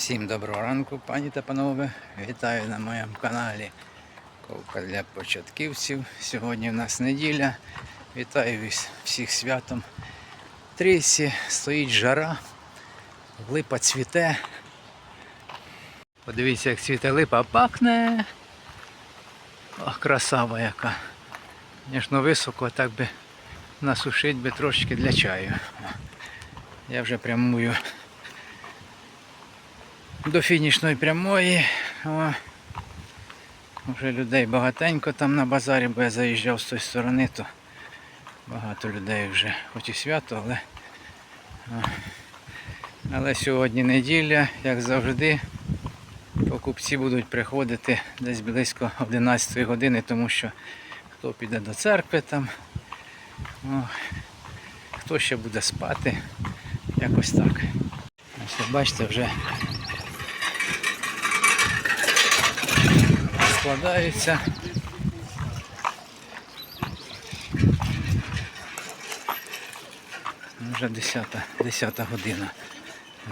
Всім доброго ранку, пані та панове. Вітаю на моєму каналі Ковка для початківців. Сьогодні в нас неділя. Вітаю всіх святом. Трійці стоїть жара, липа цвіте. Подивіться, як цвіте липа, пахне. Ох, красава яка. Звісно, високо, так би насушить би трошки для чаю. Я вже прямую до фінішної прямої. О, вже людей багатенько там на базарі, бо я заїжджав з тої сторони, то багато людей вже, хоч і свято, але, о, але сьогодні неділя, як завжди, покупці будуть приходити десь близько 11 години, тому що хто піде до церкви там, о, хто ще буде спати, якось так. Ось бачите, вже складаються. Вже 10, 10 година.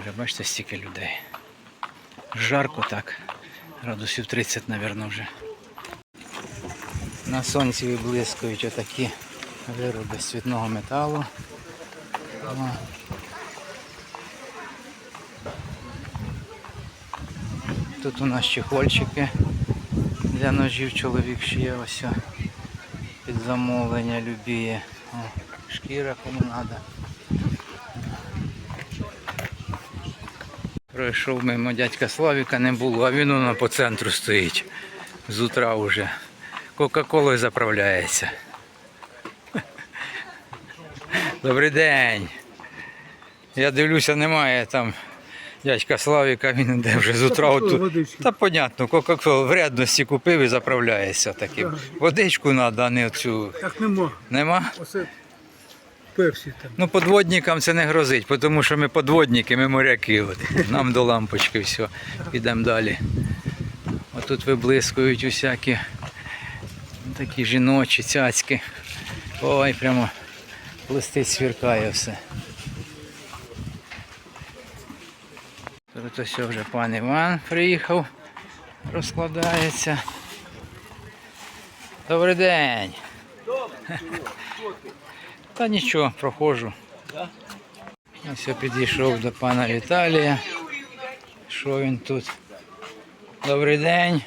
Вже бачите, стільки людей. Жарко так. Градусів 30, мабуть, вже. На сонці виблискують отакі вироби з цвітного металу. О. Тут у нас чехольчики для ножів чоловік шиє ось під замовлення любіє. О, шкіра кому треба. Пройшов мимо дядька Славіка не було, а він воно по центру стоїть. З утра вже. Кока-колою заправляється. Добрий день. Я дивлюся, немає там дядька Славіка, він йде вже з утра. отут. Та понятно, кока-колу в рядності купив і заправляється таким. Водичку треба, а не цю. Так нема. Нема? Оце перші там. Ну, подводникам це не грозить, тому що ми подводники, ми моряки. От. Нам до лампочки все. Підемо далі. Отут виблискують усякі такі жіночі цяцьки. Ой, прямо блистить, сверкає все. Тут ось вже пан Іван приїхав, розкладається. Добрий день. Та нічого, проходжу. Ось я підійшов до пана Віталія. Що він тут? Добрий день.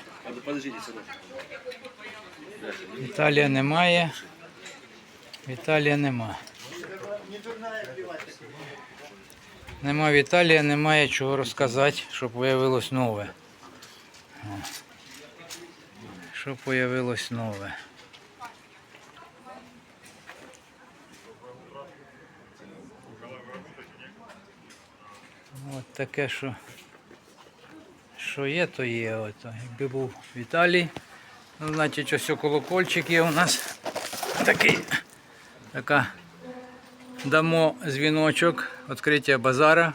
Віталія немає. Віталія нема. Нема Віталія, немає чого розказати, щоб появилось нове. О. Щоб появилось нове. От таке, що, що є, то є. От. Якби був Віталій, ну, значить ось колокольчик є у нас такий. Така дамо дзвіночок, відкриття базара.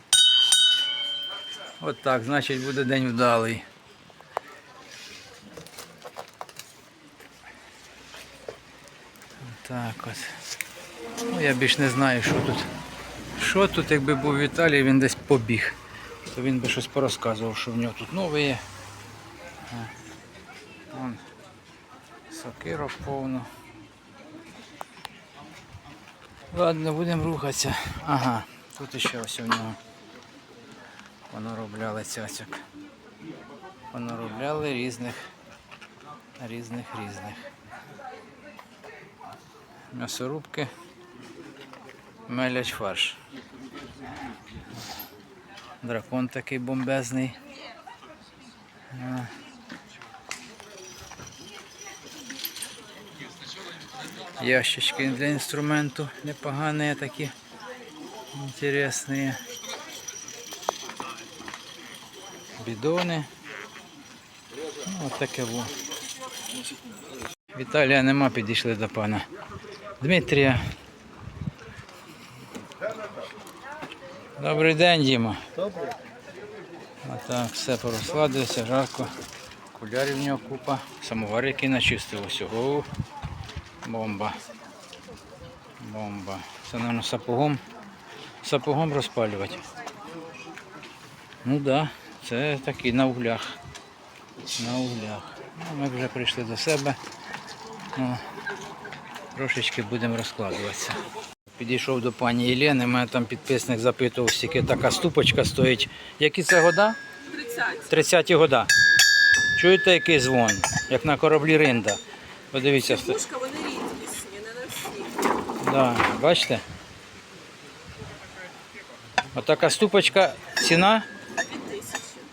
От так, значить буде день вдалий. Так от. Ну, я більш не знаю, що тут. Що тут, якби був Віталій, він десь побіг, то він би щось порозказував, що в нього тут нове є. Вон, сокира повно. Ладно, будемо рухатися. Ага, тут ще ось у нього. Понаробляли цяцьок. Понаробляли різних, різних, різних. М'ясорубки. Мелять фарш. Дракон такий бомбезний. Ящички для інструменту непогані такі. Інтересні. Бідони. Ну, от таке во. Віталія нема, підійшли до пана Дмитрія. Добрий день, Діма. Добре. Отак, все порозкладується, жарко. Окулярів в нього купа. Самовар, який начистив усього. Бомба. Бомба. Це, мабуть, сапогом. Сапогом розпалювати. Ну так, да, це такі на углях. На углях. Ну, ми вже прийшли до себе. Ну, трошечки будемо розкладуватися. Підійшов до пані Єлени, мене там підписник запитував, скільки така ступочка стоїть. Які це года? 30. 30 года. Чуєте, який дзвон? Як на кораблі Ринда. Подивіться. Пушка, вони рідкісні, не на всі. Да, бачите? Отака ступочка ціна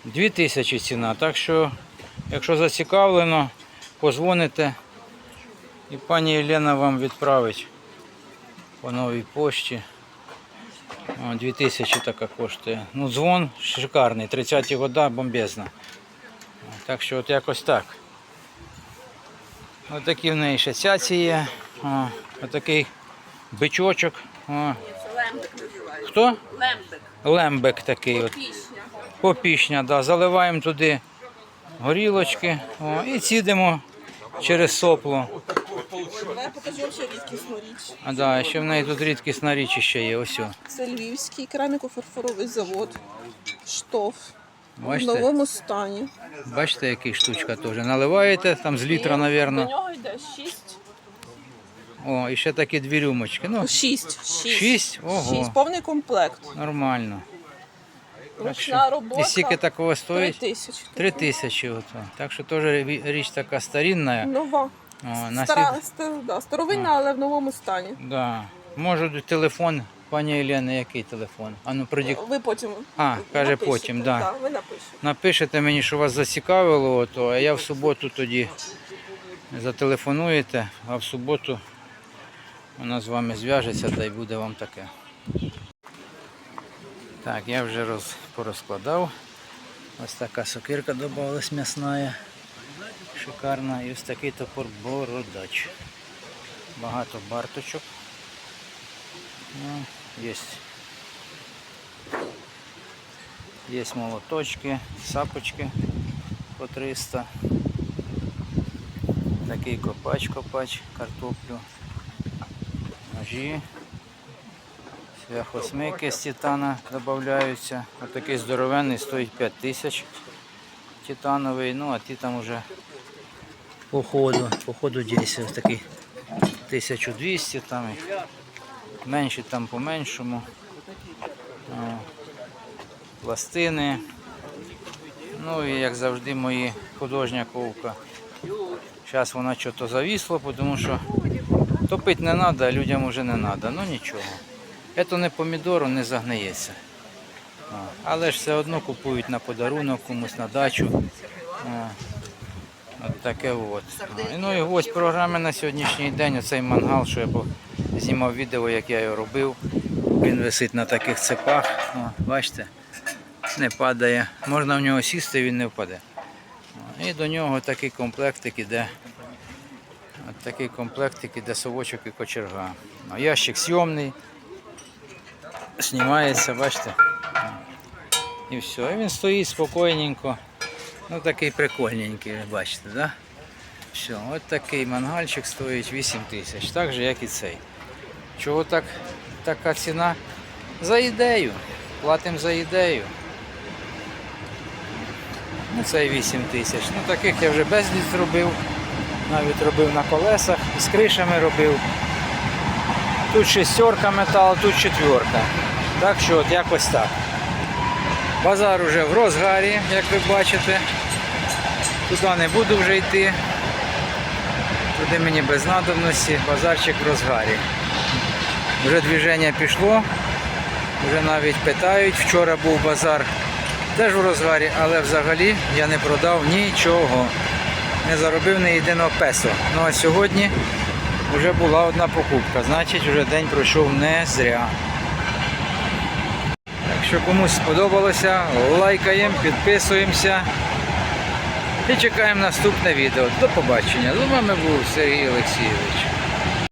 2000. 2000 ціна. Так що, якщо зацікавлено, позвоните і пані Єлена вам відправить по новій пошті. О, 2000 така коштує. Ну, дзвон шикарний, 30 года, бомбезна. Так що от якось так. Ось такі в неї ще цяці є. О, отакий бичочок. О. Лембик. Хто? Лембик. Лембек такий. От. Попішня, да. заливаємо туди горілочки о, і цідимо через сопло. Давай я ще рідкісну річ. А да, ще в неї тут рідкісна річ ще є. Ось. о. Це Львівський кераміко-фарфоровий завод. Штоф. В новому стані. Бачите, який штучка теж. Наливаєте там з літра, І До мабуть. нього йде 6. О, і ще такі дві рюмочки. Ну, 6. 6. Шість? Ого. 6. Повний комплект. нормально. Ручна робота. І скільки такого 3 стоїть? тисячі. Три тисячі. Ото. Так що теж річ така старінна. Нова. О, на Стара, слід- ста- да, старовинна, але в новому стані. Да. Може телефон, пані Єлена, який телефон? А ну продік... Ви потім А, каже напишете. потім, да. Да, ви напишете. Напишете мені, що вас зацікавило, ото, а я в суботу тоді зателефонуєте, а в суботу вона з вами зв'яжеться та й буде вам таке. Так, я вже роз, порозкладав. Ось така сокирка додавалась м'ясна. Шикарна. І ось такий топор бородач. Багато барточок. Ну, є. Є молоточки, сапочки по 300. Такий копач, копач, картоплю, ножі. Свяхосмики з титана додаються. Отакий здоровенний стоїть 5 тисяч титановий. Ну а ті там уже по ходу, по ходу дійсно ось такий 1200 там менші там по меншому. Пластини. Ну і як завжди мої художня ковка. Зараз вона щось завісло, тому що топити не треба, людям вже не треба. Ну нічого. Це не помідору, не загниється. Але ж все одно купують на подарунок комусь на дачу. От таке от. Ну і ось програми на сьогоднішній день. Оцей мангал, що я знімав відео, як я його робив. Він висить на таких цепах. О, бачите? Не падає. Можна в нього сісти, він не впаде. І до нього такий комплектик іде. От такий комплектик іде совочок і кочерга. О, Ящик сйомний. Знімається, бачите. І все. І він стоїть спокійненько. Ну такий прикольненький, бачите, да? Все, от такий мангальчик стоїть 8 тисяч, так же як і цей. Чого так, така ціна? За ідею. Платимо за ідею. Ну, цей 8 тисяч. Ну таких я вже безліч зробив. Навіть робив на колесах, з кришами робив. Тут шестерка метал, тут четверка. Так що от якось так. Базар уже в розгарі, як ви бачите. Туди не буду вже йти. Туди мені без надобності, базарчик в розгарі. Вже движення пішло, вже навіть питають. Вчора був базар теж в розгарі, але взагалі я не продав нічого. Не заробив ні єдиного песо. Ну а сьогодні вже була одна покупка. Значить, вже день пройшов не зря. Якщо комусь сподобалося, лайкаємо, підписуємося і чекаємо наступне відео. До побачення. З вами був Сергій Олексійович.